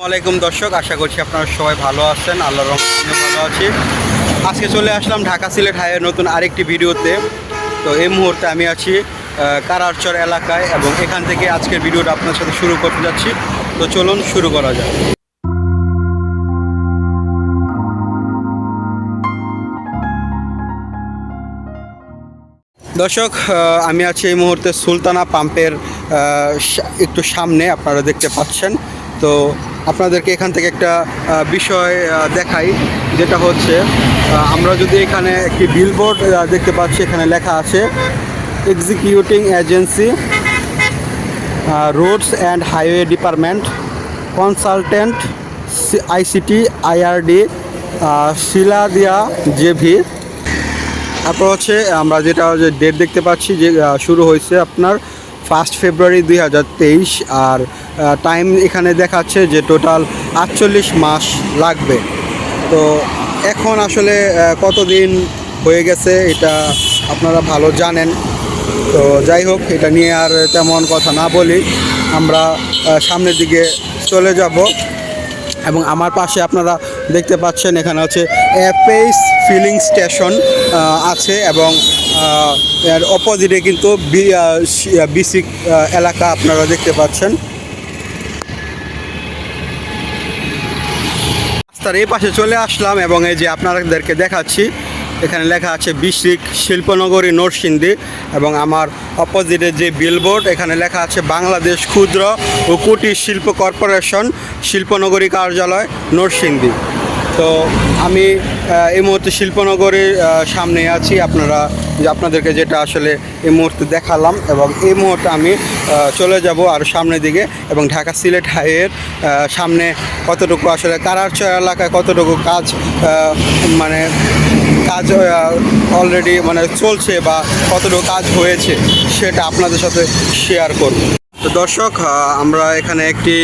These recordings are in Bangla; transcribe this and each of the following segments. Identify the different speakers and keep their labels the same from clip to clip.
Speaker 1: আসসালামাইকুম দর্শক, আশা করছি আপনারা সবাই ভালো আছেন আল্লাহ আমিও ভালো আছি। আজকে চলে আসলাম ঢাকা সিলেট হাইয়ের নতুন আরেকটি ভিডিওতে। তো এই মুহূর্তে আমি আছি কারারচর এলাকায় এবং এখান থেকে আজকের ভিডিওটা আপনার সাথে শুরু করতে যাচ্ছি। তো চলুন শুরু করা যাক। দর্শক আমি আছি এই মুহূর্তে সুলতানা পাম্পের একটু সামনে, আপনারা দেখতে পাচ্ছেন। তো আপনাদেরকে এখান থেকে একটা বিষয় দেখাই, যেটা হচ্ছে আমরা যদি এখানে একটি বিলবোর্ড দেখতে পাচ্ছি, এখানে লেখা আছে executing agency roads and highway department consultant ICT IRD Shiladia JV. তারপর হচ্ছে, আমরা যেটা যে ডেট দেখতে পাচ্ছি, যে শুরু হয়েছে আপনার ফার্স্ট ফেব্রুয়ারি দুই হাজার তেইশ আর টাইম এখানে দেখাচ্ছে যে টোটাল আটচল্লিশ মাস লাগবে। তো এখন আসলে কতদিন হয়ে গেছে এটা আপনারা ভালো জানেন। তো যাই হোক, এটা নিয়ে আর তেমন কথা না বলি। আমরা সামনের দিকে চলে যাব। এবং আমার পাশে আপনারা দেখতে পাচ্ছেন, এখানে হচ্ছে অ্যাপেস ফিলিং স্টেশন আছে এবং এর অপোজিটে কিন্তু বিসিক এলাকা আপনারা দেখতে পাচ্ছেন। রাস্তার এই পাশে চলে আসলাম এবং এই যে আপনাদেরকে দেখাচ্ছি, এখানে লেখা আছে বিশিক শিল্পনগরী নরসিংদী এবং আমার অপোজিটে যে বিলবোর্ড এখানে লেখা আছে বাংলাদেশ ক্ষুদ্র ও কুটির শিল্প কর্পোরেশন, শিল্পনগরী কার্যালয়, নরসিংদী। তো আমি এই মুহূর্তে শিল্পনগরের সামনে আছি। আপনারা আপনাদেরকে যেটা আসলে এই মুহূর্তে দেখালাম এবং এই মুহূর্তে আমি চলে যাব আর সামনের দিকে এবং ঢাকা সিলেট হাইয়ের সামনে কতটুকু আসলে কারারচর এলাকায় কতটুকু কাজ মানে কাজ অলরেডি মানে চলছে বা কতটুকু কাজ হয়েছে সেটা আপনাদের সাথে শেয়ার করব। তো দর্শক আমরা এখানে একটি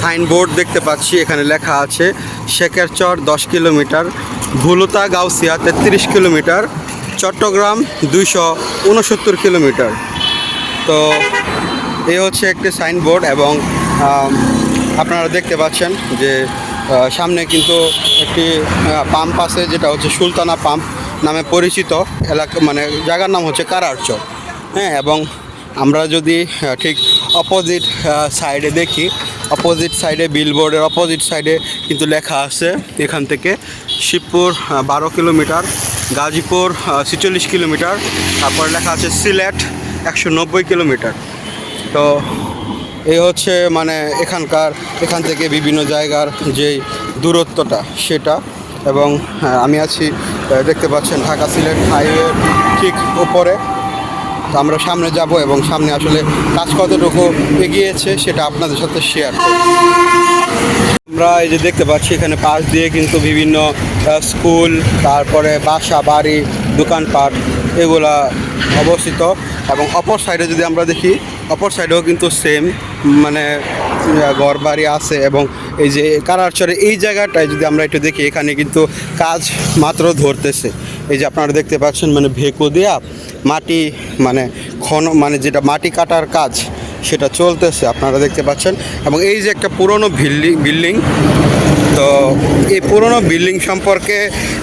Speaker 1: সাইনবোর্ড দেখতে পাচ্ছি, এখানে লেখা আছে, শেখেরচর দশ কিলোমিটার, ভুলুতা গাউসিয়া তেত্রিশ কিলোমিটার, চট্টগ্রাম দুইশো উনসত্তর কিলোমিটার। তো এ হচ্ছে একটি সাইনবোর্ড এবং আপনারা দেখতে পাচ্ছেন যে সামনে কিন্তু একটি পাম্প আছে, যেটা হচ্ছে সুলতানা পাম্প নামে পরিচিত এলাকা মানে জায়গার নাম হচ্ছে কারারচর। হ্যাঁ এবং আমরা যদি ঠিক অপোজিট সাইডে দেখি অপোজিট সাইডে বিলবোর্ডের অপোজিট সাইডে কিন্তু লেখা আছে। এখান থেকে শিবপুর বারো কিলোমিটার, গাজীপুর ছেচল্লিশ কিলোমিটার, তারপর লেখা আছে সিলেট, একশো নব্বই কিলোমিটার। তো এই হচ্ছে মানে এখানকার, এখান থেকে বিভিন্ন জায়গার যে দূরত্বটা, সেটা। এবং আমি আছি দেখতে পাচ্ছেন ঢাকা সিলেট হাইওয়ে ঠিক ওপরে তো আমরা সামনে যাব এবং সামনে আসলে কাজ কতটুকু এগিয়েছে সেটা আপনাদের সাথে শেয়ার আমরা এই যে দেখতে পাচ্ছি এখানে পাশ দিয়ে কিন্তু বিভিন্ন স্কুল, তারপরে বাসা, বাড়ি, দোকানপাট এগুলা অবস্থিত এবং অপর সাইডে যদি আমরা দেখি, অপর সাইডেও কিন্তু সেম মানে ঘর বাড়ি আছে এবং এই যে কারারচরে এই জায়গাটায় যদি আমরা একটু দেখি, এখানে কিন্তু কাজ মাত্র ধরতেছে। এই যে আপনারা দেখতে পাচ্ছেন মানে ভেকু দেয়া মাটি মানে খন মানে যেটা মাটি কাটার কাজ, সেটা চলতেছে, আপনারা দেখতে পাচ্ছেন। এবং এই যে একটা পুরনো বিল্ডিং বিল্ডিং, তো এই পুরনো বিল্ডিং সম্পর্কে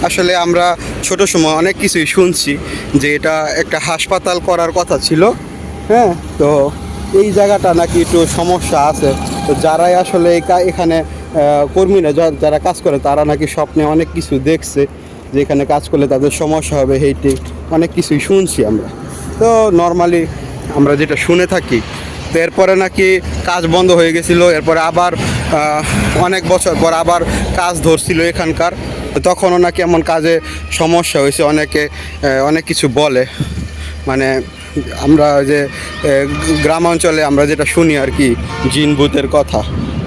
Speaker 1: আসলে আমরা ছোট সময় অনেক কিছুই শুনছি, যে এটা একটা হাসপাতাল করার কথা ছিল হ্যাঁ? তো এই জায়গাটা নাকি একটু সমস্যা আছে, তো যারাই আসলে এখানে কর্মীরা যারা কাজ করে, তারা নাকি স্বপ্নে অনেক কিছু দেখছে। যে এখানে কাজ করলে তাদের সমস্যা হবে হেইটি অনেক কিছুই শুনছি আমরা। তো নর্মালি আমরা যেটা শুনে থাকি তো এরপরে নাকি কাজ বন্ধ হয়ে গেছিল এরপরে আবার অনেক বছর পর আবার কাজ ধরছিল এখানকার। তখনও নাকি এমন কাজে সমস্যা হয়েছে অনেকে অনেক কিছু বলে। মানে আমরা যে আহ, গ্রাম অঞ্চলে আমরা যেটা শুনি আর কি জিন ভূতের কথা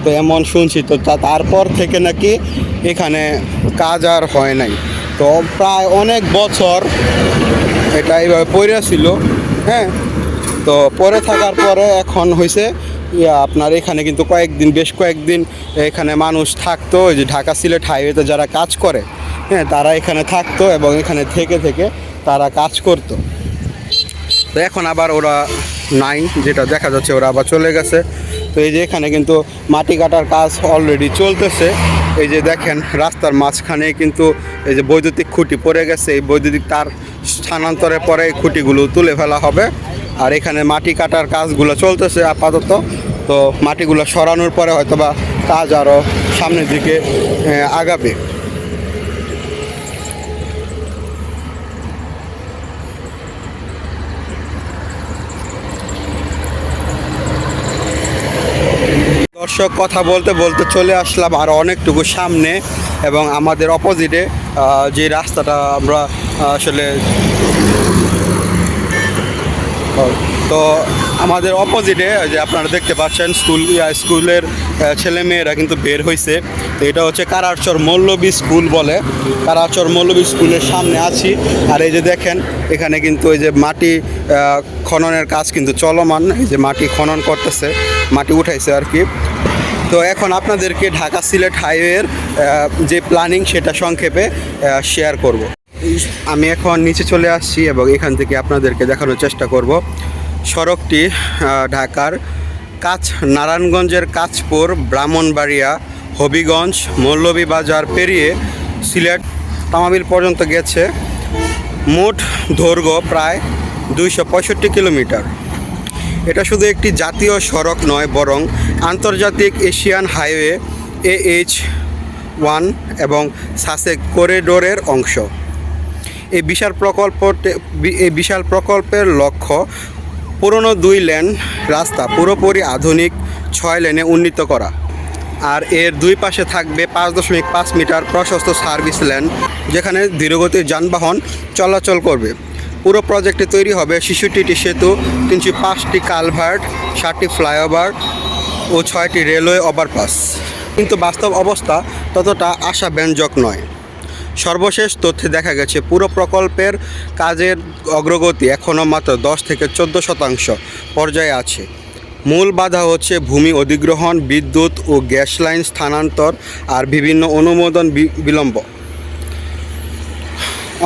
Speaker 1: তো এমন শুনছি। তো তারপর থেকে নাকি এখানে কাজ আর হয় নাই। তো প্রায় অনেক বছর এটা এইভাবে পড়ে ছিল হ্যাঁ? তো পরে থাকার পরে এখন হয়েছে আপনার এখানে কিন্তু কয়েকদিন, বেশ কয়েকদিন এখানে মানুষ থাকতো, ওই যে ঢাকা সিলেট হাইওয়েতে যারা কাজ করে হ্যাঁ তারা এখানে থাকতো এবং এখানে থেকে থেকে তারা কাজ করতো। তো এখন আবার ওরা নাই, যেটা দেখা যাচ্ছে ওরা আবার চলে গেছে। তো এই যে এখানে কিন্তু মাটি কাটার কাজ অলরেডি চলতেছে। এই যে দেখেন, রাস্তার মাঝখানে কিন্তু এই যে বৈদ্যুতিক খুঁটি পড়ে গেছে। এই বৈদ্যুতিক তার স্থানান্তরের পরে এই খুঁটিগুলো তুলে ফেলা হবে। আর এখানে মাটি কাটার কাজগুলো চলতেছে আপাতত। তো মাটিগুলো সরানোর পরে হয়তো বা কাজ আরও সামনের দিকে আগাবে। দর্শক, কথা বলতে বলতে চলে আসলাম আর অনেকটুকু সামনে এবং আমাদের অপোজিটে যে রাস্তাটা আমরা আসলে তো আমাদের অপোজিটে যে আপনারা দেখতে পাচ্ছেন, স্কুল স্কুলের ছেলে মেয়েরা কিন্তু বের হয়েছে তো এটা হচ্ছে কারারচর মল্লবী স্কুল বলে। কারারচর মল্লবী স্কুলের সামনে আছি। আর এই যে দেখেন, এখানে কিন্তু ওই যে মাটি খননের কাজ কিন্তু চলমান। এই যে মাটি খনন করতেছে। মাটি উঠাইছে আর কি। তো এখন আপনাদেরকে ঢাকা সিলেট হাইওয়ের যে প্ল্যানিং সেটা সংক্ষেপে শেয়ার করব। আমি এখন নিচে চলে আসছি এবং এখান থেকে আপনাদেরকে দেখানোর চেষ্টা করব। সড়কটি ঢাকার কাছ, নারায়ণগঞ্জের কাঁচপুর ব্রাহ্মণবাড়িয়া, হবিগঞ্জ, মৌলভীবাজার পেরিয়ে সিলেট তামাবিল পর্যন্ত গেছে। মোট দৈর্ঘ্য প্রায় দুইশো পঁয়ষট্টি কিলোমিটার। এটা শুধু একটি জাতীয় সড়ক নয়, বরং আন্তর্জাতিক এশিয়ান হাইওয়ে এএইচ ওয়ান এবং সাসেক করিডোরের অংশ। এই বিশাল প্রকল্প এই বিশাল প্রকল্পের লক্ষ্য পুরনো দুই লেন রাস্তা পুরোপুরি আধুনিক, ছয় লেনে উন্নীত করা। আর এর দুই পাশে থাকবে পাঁচ দশমিক পাঁচ মিটার প্রশস্ত সার্ভিস লেন, যেখানে ধীরগতির যানবাহন চলাচল করবে। পুরো প্রজেক্টে তৈরি হবে শিশুটিটি সেতু তিনশো পাঁচটি কালভার্ট ষাটটি ফ্লাইওভার ও ছয়টি রেলওয়ে ওভারপাস কিন্তু বাস্তব অবস্থা ততটা আশাব্যঞ্জক নয়। সর্বশেষ তথ্যে দেখা গেছে, পুরো প্রকল্পের কাজের অগ্রগতি এখনও মাত্র দশ থেকে চোদ্দ শতাংশ পর্যায়ে আছে। মূল বাধা হচ্ছে ভূমি অধিগ্রহণ, বিদ্যুৎ ও গ্যাস লাইন স্থানান্তর আর বিভিন্ন অনুমোদন বিলম্ব।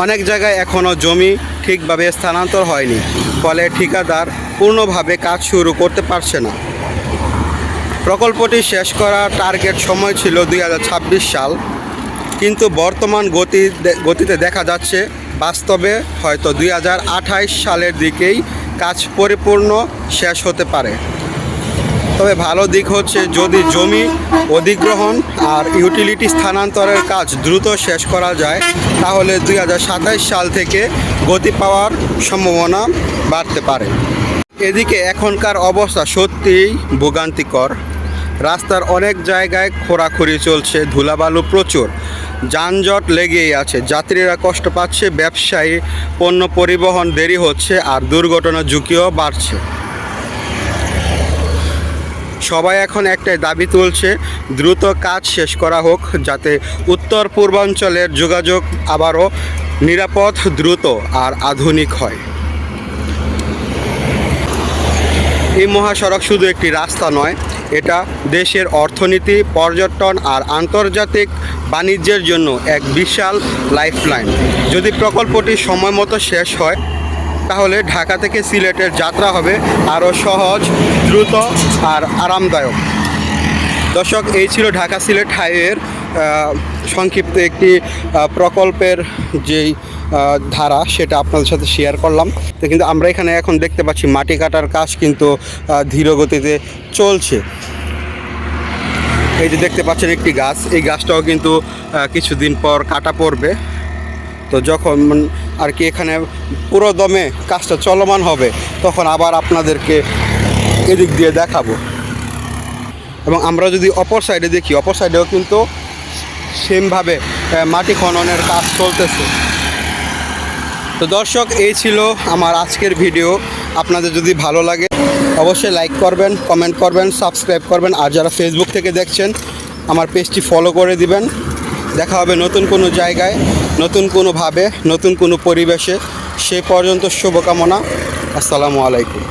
Speaker 1: অনেক জায়গায় এখনও জমি ঠিকভাবে স্থানান্তর হয়নি, ফলে ঠিকাদার পূর্ণভাবে কাজ শুরু করতে পারছে না। প্রকল্পটি শেষ করার টার্গেট সময় ছিল দুই হাজার ছাব্বিশ সাল, কিন্তু বর্তমান গতি গতিতে দেখা যাচ্ছে বাস্তবে হয়তো দুই সালের দিকেই কাজ পরিপূর্ণ শেষ হতে পারে। তবে ভালো দিক হচ্ছে যদি জমি অধিগ্রহণ আর ইউটিলিটি স্থানান্তরের কাজ দ্রুত শেষ করা যায়, তাহলে দুই সাল থেকে গতি পাওয়ার সম্ভাবনা বাড়তে পারে। এদিকে এখনকার অবস্থা সত্যিই ভোগান্তিকর। রাস্তার অনেক জায়গায় খোরাখুরি চলছে, ধুলাবালু প্রচুর, যানজট লেগেই আছে, যাত্রীরা কষ্ট পাচ্ছে, ব্যবসায়ী পণ্য পরিবহন দেরি হচ্ছে আর দুর্ঘটনার ঝুঁকিও বাড়ছে। সবাই এখন একটাই দাবি তুলছে, দ্রুত কাজ শেষ করা হোক যাতে উত্তর পূর্বাঞ্চলের যোগাযোগ আবারও নিরাপদ, দ্রুত আর আধুনিক হয়। এই মহাসড়ক শুধু একটি রাস্তা নয়, এটা দেশের অর্থনীতি, পর্যটন আর আন্তর্জাতিক বাণিজ্যের জন্য এক বিশাল লাইফলাইন। যদি প্রকল্পটি সময় মতো শেষ হয়, তাহলে ঢাকা থেকে সিলেটের যাত্রা হবে আরও সহজ দ্রুত আর আরামদায়ক। দর্শক এই ছিল ঢাকা সিলেট হাইওয়ের সংক্ষিপ্ত একটি প্রকল্পের যেই ধারা সেটা আপনাদের সাথে শেয়ার করলাম। তো কিন্তু আমরা এখানে এখন দেখতে পাচ্ছি মাটি কাটার কাজ কিন্তু আহ, ধীর গতিতে চলছে। এই যে দেখতে পাচ্ছেন একটি গাছ এই গাছটাও কিন্তু কিছুদিন পর কাটা পড়বে। তো যখন আর কি এখানে পুরো দমে কাজটা চলমান হবে তখন আবার আপনাদেরকে এদিক দিয়ে দেখাবো। এবং আমরা যদি অপর সাইডে দেখি, অপর সাইডেও কিন্তু সেমভাবে মাটি খননের কাজ চলতেছে। তো দর্শক, এই ছিল আমার আজকের ভিডিও আপনাদের যদি ভালো লাগে, অবশ্যই লাইক করবেন কমেন্ট করবেন সাবস্ক্রাইব করবেন। আর যারা ফেসবুক থেকে দেখছেন, আমার পেজটি ফলো করে দিবেন। দেখা হবে নতুন কোনো জায়গায়, নতুন কোনোভাবে, নতুন কোনো পরিবেশে। সে পর্যন্ত শুভকামনা। আসসালামু আলাইকুম।